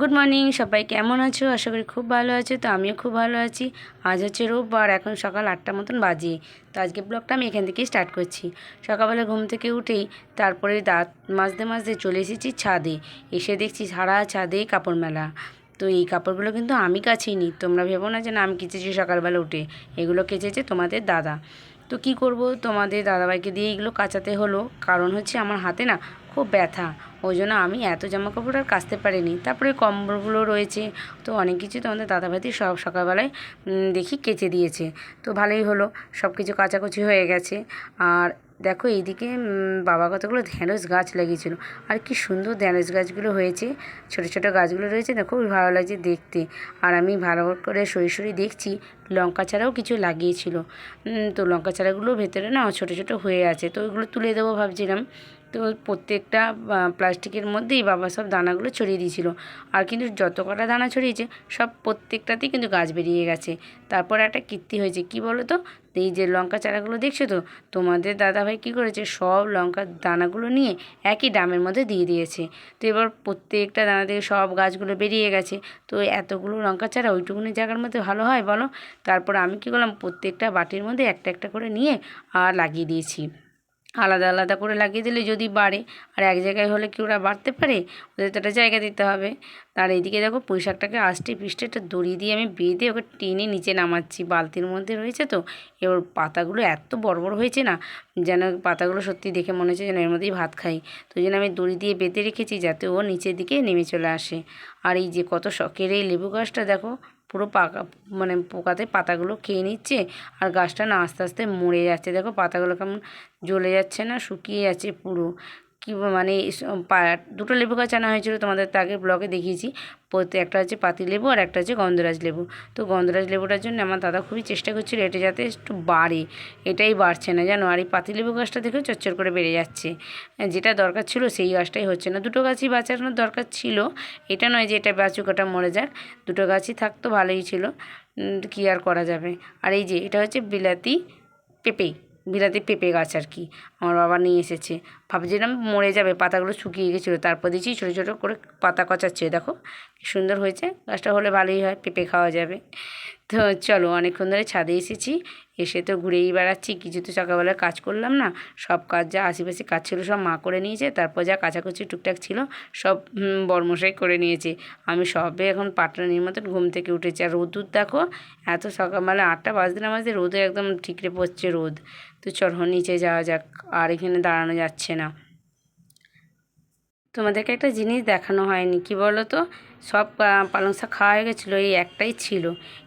Good morning সবাই কেমন আছো? আশা করি খুব ভালো আছো, তো আমিও খুব ভালো আছি। আজ হচ্ছে রোববার, এখন সকাল আটটা মতন বাজে। তো আজকে ব্লগটা আমি এখান থেকেই স্টার্ট করছি। সকালবেলা ঘুম থেকে উঠেই তারপরে দাঁত মাজতে মাজতে চলে এসেছি ছাদে। এসে দেখছি সারা ছাদে কাপড় মেলা। তো এই কাপড়গুলো কিন্তু আমি কাচিনি। তোমরা ভেবো না যে না, আমি কেচেছি সকালবেলা উঠে। এগুলো কেচেছে তোমাদের দাদা। তো কি করব? তোমাদের দাদাভাইকে দিয়ে এগুলো কাচাতে হলো। কারণ হচ্ছে আমার হাতে না খুব ব্যথা। ওই জন্য আমি এত জামা কাপড় আর কাচতে পারিনি। তারপরে কম্বলগুলো রয়েছে। তো অনেক কিছু তোমাদের দাদাভাইতি সব সকালবেলায় দেখি কেচে দিয়েছে। তো ভালোই হলো। সব কিছু কাচাকুচি হয়ে গেছে। আর দেখো এইদিকে বাবা কতগুলো ঢ্যাঁড়স গাছ লাগিয়েছিল। আর কি সুন্দর ঢ্যাঁড়স গাছগুলো হয়েছে। ছোট ছোট গাছগুলো রয়েছে না, খুবই ভালো লাগছে দেখতে। আর আমি ভালো করে সরি সরি দেখছি, লঙ্কা চারাও কিছু লাগিয়েছিল। তো লঙ্কা চারাগুলো ভেতরে না ছোট ছোট হয়ে আছে। তো ওইগুলো তুলে দেবো ভাবছিলাম। তো প্রত্যেকটা প্লাস্টিকের মধ্যেই বাবা সব দানাগুলো ছড়িয়ে দিয়েছিল। আর কিন্তু যত কটা দানা ছড়িয়েছে, সব প্রত্যেকটাতেই কিন্তু গাছ বেরিয়ে গেছে। তারপর একটা কীর্তি হয়েছে, কি বলো তো? এই যে লঙ্কা চারাগুলো দেখছ তো? তোমাদের দাদাভাই কী করেছে? সব লঙ্কার দানাগুলো নিয়ে একই ডামের মধ্যে দিয়ে দিয়েছে। তো এবার প্রত্যেকটা দানা থেকে সব গাছগুলো বেরিয়ে গেছে। তো এতগুলো লঙ্কা চারা ওইটুকুনি জায়গার মধ্যে ভালো হয় বলো? তারপর আমি কী করলাম? প্রত্যেকটা বাটির মধ্যে একটা একটা করে নিয়ে আর লাগিয়ে দিয়েছি। আলাদা আলাদা করে লাগিয়ে দিলে যদি বাড়ে, আর এক জায়গায় হলে কি ওরা বাড়তে পারে? ওদের তো একটা জায়গা দিতে হবে। আর এইদিকে দেখো পুঁই শাকটাকে আষ্টে পিষ্টে একটা দড়ি দিয়ে আমি বেঁধে ওকে টেনে নিচে নামাচ্ছি। বালতির মধ্যে রয়েছে তো? এবার পাতাগুলো এত বড় বড় হয়েছে না, যেন পাতাগুলো সত্যি দেখে মনে হচ্ছে যেন এর মধ্যেই ভাত খাই। তো জন্য আমি দড়ি দিয়ে বেঁধে রেখেছি যাতে ও নিচের দিকে নেমে চলে আসে। আর এই যে কত শখের এই লেবু গাছটা দেখো পুরো পাকা মানে পোকাতে পাতাগুলো খেয়ে নিচ্ছে আর গাছটা না আস্তে আস্তে মরে যাচ্ছে। দেখো পাতাগুলো কেমন জ্বলে যাচ্ছে না, শুকিয়ে যাচ্ছে পুরো। কি মানে দুটো লেবু গাছ আনা হয়েছিল তোমাদের তো আগে ব্লগে দেখিয়েছি। একটা হচ্ছে পাতি লেবু আর একটা হচ্ছে গন্ধরাজ লেবু। তো গন্ধরাজ লেবুটার জন্য আমার দাদা খুবই চেষ্টা করছিল এটা যাতে একটু বাড়ে, এটাই বাড়ছে না। জানো, আর এই পাতি লেবু গাছটা দেখেও চচ্চর করে বেড়ে যাচ্ছে। যেটা দরকার ছিল সেই গাছটাই হচ্ছে না। দুটো গাছই বাঁচানোর দরকার ছিল। এটা নয় যে এটা বাঁচুক ওটা মরে যাক। দুটো গাছই থাকতো ভালোই ছিল। কী আর করা যাবে? আর এই যে এটা হচ্ছে বিলাতি পেঁপে বিলাতি পেঁপে গাছ আর কি। আমার বাবা নিয়ে এসেছে। ভাবছিলাম মরে যাবে পাতাগুলো শুকিয়ে গেছিল। তারপর দিয়েছি ছোটো ছোটো করে পাতা কচাচ্ছে দেখো সুন্দর হয়েছে। গাছটা হলে ভালোই হয় পেঁপে খাওয়া যাবে। তো চলো অনেকক্ষণ ধরে ছাদে এসেছি। এসে তো ঘুরেই বেড়াচ্ছি কিছু তো সকালবেলা কাজ করলাম না। সব কাজ যা আশেপাশে কাজ ছিল সব মা করে নিয়েছে। তারপর যা কাচাকুচি টুকটাক ছিল সব হুম, বড়মশাই করে নিয়েছে। আমি সবে এখন পাটরানির মতন ঘুম থেকে উঠেছি। আর রোদুর দেখো এত সকালবেলা আটটা বাজতে না বাজতে রোদে একদম ঠিকরে পড়ছে রোদ। তো চলো নিচে যাওয়া যাক, আর এখানে দাঁড়ানো যাচ্ছে না। তোমাদেরকে একটা জিনিস দেখানো হয়নি, কি বলো তো সব পালং শাক খাওয়া হয়ে গেছিল, এই একটাই ছিল।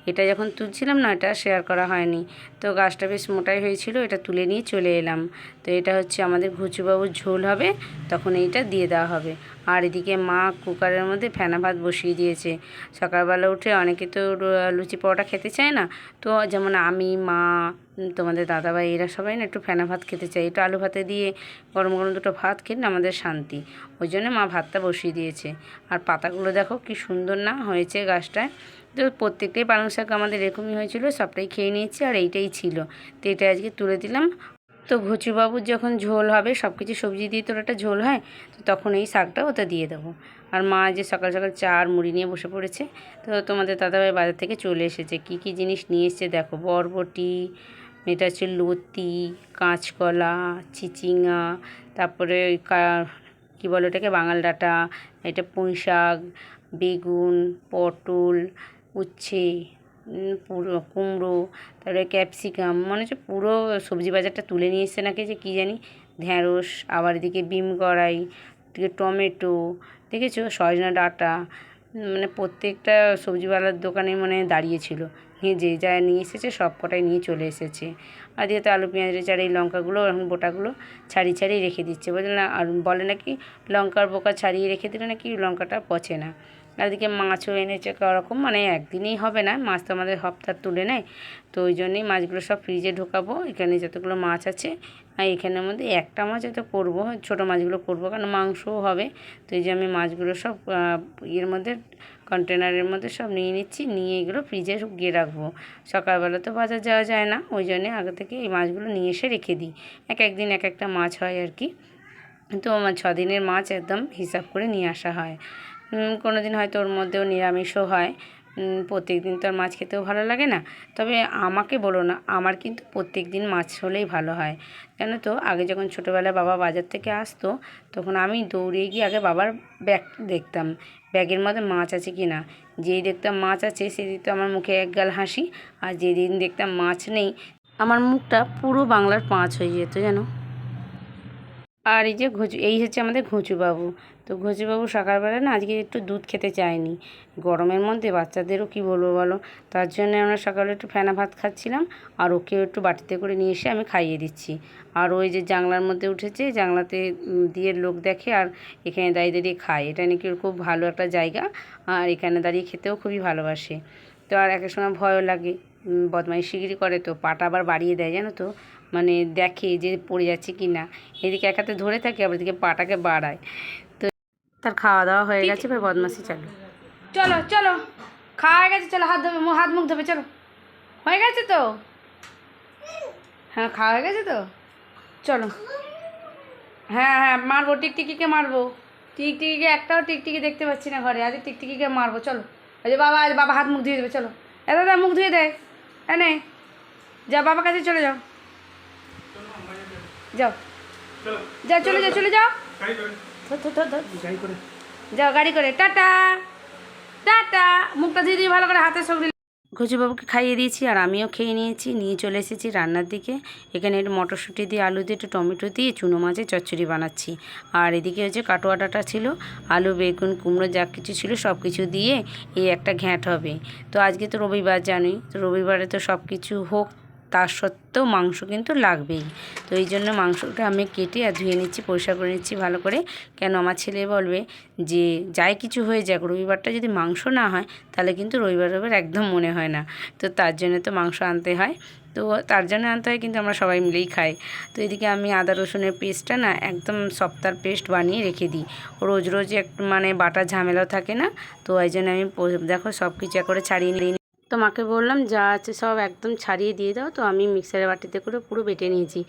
এটা যখন তুলছিলাম না, এটা শেয়ার করা হয়নি। তো গাছটা বেশ মোটাই হয়েছিল, এটা তুলে নিয়ে চলে এলাম। তো এটা হচ্ছে আমাদের ঘুচুবাবুর ঝোল হবে, তখন এইটা দিয়ে দেওয়া হবে। আর এদিকে মা কুকারের মধ্যে ফেনা ভাত বসিয়ে দিয়েছে। সকালবেলা উঠে অনেকে তো লুচি পরোটা খেতে চায় না। তো যেমন আমি, মা, তোমাদের দাদাভাই এরা সবাই না একটু ফেনা ভাত খেতে চায়। একটু আলু ভাতে দিয়ে গরম গরম দুটো ভাত খেলে আমাদের শান্তি। ওই জন্য মা ভাতটা বসিয়ে দিয়েছে। আর পাতাগুলো দেখো কি সুন্দর না হয়েছে গাছটায়। তো প্রত্যেকটাই পালং শাক আমাদের এরকমই হয়েছিল, সবটাই খেয়ে নিয়েছি আর এইটাই ছিল। তো এটা আজকে তুলে দিলাম। তো ঘুচুবাবুর যখন ঝোল হবে সব কিছু সবজি দিয়ে তোর একটা ঝোল হয়, তো তখন এই শাকটা ওটা দিয়ে দেবো। আর মা যে সকাল সকাল চা আর মুড়ি নিয়ে বসে পড়েছে, তো তোমাদের দাদাভাই বাজার থেকে চলে এসেছে। কি কি জিনিস নিয়ে এসেছে দেখো? বরবটি, এটা হচ্ছে লতি, কাঁচকলা চিচিঙা তারপরে ওই কা- বলে ওটাকে, বাঙাল ডাঁটা, এটা পুঁই শাক বেগুন, পটল, উচ্ছে পুরো কুমড়ো, তারপরে ক্যাপসিকাম, মনে হচ্ছে পুরো সবজি বাজারটা তুলে নিয়ে এসছে নাকি যে কী জানি? ঢ্যাঁড়স, আবার এদিকে বিম কড়াই, এদিকে টমেটো, দেখেছ? সজনা ডাঁটা মানে প্রত্যেকটা সবজিওয়ালার দোকানে মানে দাঁড়িয়েছিল নিয়ে যে যা নিয়ে এসেছে সব কটাই নিয়ে চলে এসেছে। আর দিয়ে তো আলু, পেঁয়াজ রেচার এই লঙ্কাগুলো, এখন বোটাগুলো ছাড়িয়ে ছাড়িয়ে রেখে দিচ্ছে। বলে না, আর বলে নাকি লঙ্কার বোকা ছাড়িয়ে রেখে দিলে নাকি লঙ্কাটা পচে না। এদিকে মাছও এনেছে ওরকম মানে একদিনেই হবে না, মাছ তো আমাদের হপ্তাহ তুলে নেয়। তো ওই জন্যই মাছগুলো সব ফ্রিজে ঢোকাবো, এখানে যতগুলো মাছ আছে, আর এখানের মধ্যে একটা মাছ হয়তো করব, ছোটো মাছগুলো করব, কারণ মাংসও হবে। তো এই যে আমি মাছগুলো সব ইয়ের মধ্যে কন্টেনারের মধ্যে সব নিয়ে নিচ্ছি, নিয়ে এগুলো ফ্রিজে গিয়ে রাখব। সকালবেলা তো বাজার যাওয়া যায় না, ওই জন্যে আগে থেকে এই মাছগুলো নিয়ে এসে রেখে দিই। এক একদিন এক একটা মাছ হয় আর কি। তো আমার দিনের মাছ একদম হিসাব করে নিয়ে আসা হয়। কোনো দিন হয়তো ওর মধ্যেও নিরামিষও হয়। প্রত্যেক দিন তো আর মাছ খেতেও ভালো লাগে না। তবে আমাকে বলো না, আমার কিন্তু প্রত্যেক দিন মাছ হলেই ভালো হয়। জানো তো, আগে যখন ছোটোবেলায় বাবা বাজার থেকে আসতো, তখন আমি দৌড়ে গিয়ে আগে বাবার ব্যাগ দেখতাম, ব্যাগের মধ্যে মাছ আছে কি না। যেই দেখতাম মাছ আছে সেদিন তো আমার মুখে এক গাল হাসি, আর যেদিন দেখতাম মাছ নেই, আমার মুখটা পুরো বাংলার পাঁচ হয়ে যেত, জানো। আর এই যে ঘুচু, এই হচ্ছে আমাদের ঘুঁচুবাবু। তো ঘুঁচুবাবু সকালবেলা না আজকে একটু দুধ খেতে চায়নি। গরমের মধ্যে বাচ্চাদেরও কি বলব বলো? তার জন্য আমরা সকালে একটু ফেনা ভাত খাচ্ছিলাম আর ওকেও একটু বাটিতে করে নিয়ে এসে আমি খাইয়ে দিচ্ছি। আর ওই যে জানলার মধ্যে উঠেছে, জানলাতে দিয়ে লোক দেখে আর এখানে দাঁড়িয়ে দাঁড়িয়ে খায়। এটা নাকি ওর খুব ভালো একটা জায়গা আর এখানে দাঁড়িয়ে খেতেও খুবই ভালোবাসে। তো আর এক সময় ভয়ও লাগে বদমাইশিগিরি করে তো, পাটা আবার বাড়িয়ে দেয় জানো তো? মানে দেখে যে পড়ে যাচ্ছে কি না এদিকে এক হাতে ধরে থাকে, আবার এদিকে পাটাকে বাড়ায়। তার খাওয়া দাওয়া হয়ে গেছে এবার বদমাসি চালু। চলো চলো। খাওয়া হয়ে গেছে চলো হাত ধোবে মু- হাত মুখ ধোবে চলো। হয়ে গেছে তো? হ্যাঁ খাওয়া হয়ে গেছে তো? চলো। হ্যাঁ হ্যাঁ মারবো টিকটিকিকে মারবো। টিকটিকিকে একটাও টিকটিকি দেখতে পাচ্ছি না ঘরে। আজ টিকটিকিকে মারবো চলো। আজ বাবা আজ বাবা হাত মুখ ধুয়ে দেবে চলো। এ দাদা মুখ ধুয়ে দেয় এনে যা বাবার কাছে চলে যাও। যাও। যা চলে যাও চলে যাও। যাও, গাড়ি করে। টাটা। টাটা। মুখটা দিয়ে ভালো করে হাতে সব ঘুচুবাবুকে খাইয়ে দিয়েছি আর আমিও খেয়ে নিয়েছি। নিয়ে চলে এসেছি রান্নার দিকে। এখানে একটু মটরশুঁটি দিয়ে, আলু দিয়ে, একটু টমেটো দিয়ে, চুনো মাছের চচ্চড়ি বানাচ্ছি। আর এদিকে হচ্ছে কাটোয়া ডাঁটা ছিল। আলু, বেগুন, কুমড়ো, যা কিছু ছিল সব কিছু দিয়ে এই একটা ঘ্যাঁট হবে। তো আজকে তো রবিবার জানোই। তো রবিবারে তো সব কিছু হোক তার সত্ত্বেও মাংস কিন্তু লাগবেই। তো এই জন্য মাংসটা আমি কেটে আর ধুয়ে নিচ্ছি, পরিষ্কার করে নিচ্ছি ভালো করে। কেন আমার ছেলে বলবে যে, যাই কিছু হয়ে যাক, রবিবারটা যদি মাংস না হয়, তাহলে কিন্তু রবিবার রবিবার একদম মনে হয় না। তো তার জন্য তো মাংস আনতে হয়। তো তার জন্য আনতে হয়, কিন্তু আমরা সবাই মিলেই খাই। তো এদিকে আমি আদা রসুনের পেস্টটা না একদম সপ্তাহ পেস্ট বানিয়ে রেখে দিই। রোজ রোজ এক মানে বাটার ঝামেলাও থাকে না। তো ওই জন্য আমি দেখো সব কিছু করে ছাড়িয়ে নিই তো মাকে বললাম, যা আছে সব একদম ছাড়িয়ে দিয়ে দাও। তো আমি মিক্সারের বাটিতে করে পুরো বেটে নিয়েছি।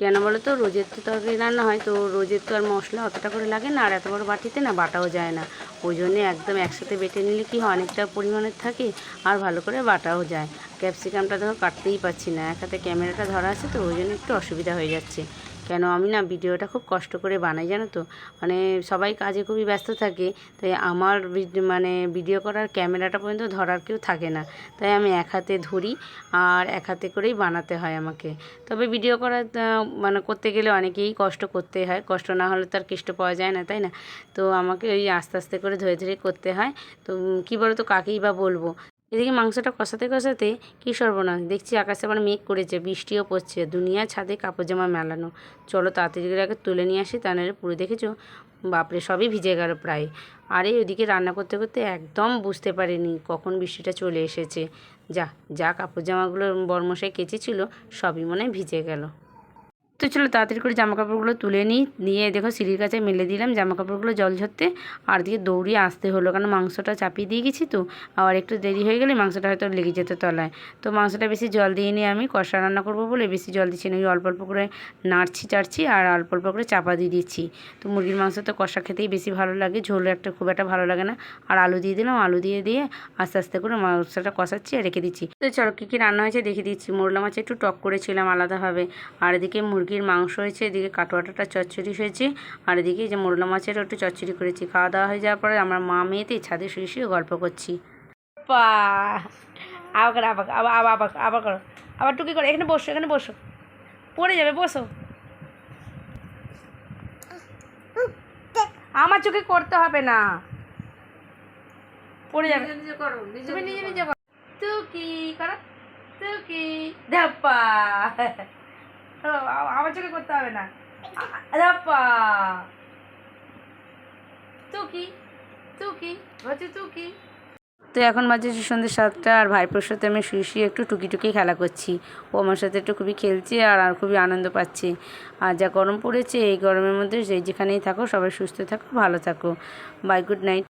কেন বলো তো, রোজের তো তরকারি রান্না হয়, তো রোজের তো আর মশলা অতটা করে লাগে না, আর এত বড় বাটিতে না বাটাও যায় না। ওই জন্যে একদম একসাথে বেটে নিলে কি হয়, অনেকটা পরিমাণের থাকে, আর ভালো করে বাটাও যায়। ক্যাপসিকামটা দেখো কাটতেই পাচ্ছি না, এক হাতে ক্যামেরাটা ধরা আছে তো, ওই জন্য একটু অসুবিধা হয়ে যাচ্ছে। কেন আমি না ভিডিওটা খুব কষ্ট করে বানাই, জানো তো? মানে সবাই কাজে খুবই ব্যস্ত থাকে, তাই আমার মানে ভিডিও করার ক্যামেরাটা পর্যন্ত ধরার কেউ থাকে না। তাই আমি এক হাতে ধরি আর এক হাতে করেই বানাতে হয় আমাকে। তবে ভিডিও করা মানে করতে গেলে অনেকেই কষ্ট করতে হয়, কষ্ট না হলে তো আর কেষ্ট পাওয়া যায় না, তাই না? তো আমাকে ওই আস্তে আস্তে করে ধরে ধরে করতে হয়। তো কী বলো তো কাকেই বা বলব? এদিকে মাংসটা কষাতে কষাতে কী সর্বনাশ। দেখছি আকাশে আবার মেঘ করেছে, বৃষ্টিও পড়ছে, দুনিয়া ছাদে কাপড় জামা মেলানো। চলো তাড়াতাড়ি আগে তুলে নিয়ে আসি, তা নাহলে পুরো দেখেছ? বাপরে, সবই ভিজে গেল প্রায়। আরে ওদিকে রান্না করতে করতে একদম বুঝতে পারিনি কখন বৃষ্টিটা চলে এসেছে। যা যা কাপড় জামাগুলো বরমশাই কেচেছিল, সবই মনে ভিজে গেল। তো চলো তাড়াতাড়ি করে জামা কাপড়গুলো তুলে নিই। নিয়ে দেখো সিঁড়ির কাছে মেলে দিলাম জামা কাপড়গুলো জল ঝরতে। আর দিকে দৌড়িয়ে আসতে হলো কারণ মাংসটা চাপিয়ে দিয়ে গেছি তো। আবার একটু দেরি হয়ে গেলে মাংসটা হয়তো লেগে যেত তলায়। তো মাংসটা বেশি জল দিয়ে নিয়ে আমি, কষা রান্না করব বলে বেশি জল দিচ্ছি না। ওই অল্প অল্প করে নাড়ছি, চাড়ছি আর অল্প অল্প করে চাপা দিয়ে দিচ্ছি। তো মুরগির মাংস তো কষা খেতেই বেশি ভালো লাগে, ঝোল একটা খুব একটা ভালো লাগে না। আর আলু দিয়ে দিলাম, আলু দিয়ে দিয়ে আস্তে আস্তে করে মাংসটা কষাচ্ছি আর রেখে দিচ্ছি। তো চলো কী কী রান্না হয়েছে দেখে দিচ্ছি। মোরলা মাছ একটু টক করেছিলাম আলাদাভাবে। আর এদিকে মুরগির মাংস হয়েছে এদিকে কাটোয়াটাটা চচ্চড়ি হয়েছে আর এদিকে যে মোরলা মাছেরও একটু চচ্চড়ি করেছি। খাওয়া দাওয়া হয়ে যাওয়ার পরে আমরা মা মেয়েতে ছাদে শুয়ে শুয়ে গল্প করছি। পা আবার করো আবার আবার আবার আবার আবার করো। আবার টুকি করো এখানে বসো এখানে বসো। পড়ে যাবে বসো। আমার চোখে করতে হবে না। পড়ে যাবে। তুমি নিজে নিজে করো। তুকি করো। তুকি ধাপ্পা। আমার চোখে করতে হবে না। তুকি তুকি হচ্ছে তুকি তো এখন বাজে সন্ধ্যে সাতটা আর ভাইপোর সাথে আমি শুয়ে শুয়ে একটু টুকি টুকি খেলা করছি। ও আমার সাথে একটু খুবই খেলছে আর আর খুবই আনন্দ পাচ্ছে। আর যা গরম পড়েছে এই গরমের মধ্যে যে যেখানেই থাকো সবাই সুস্থ থাকো ভালো থাকো। Bye good night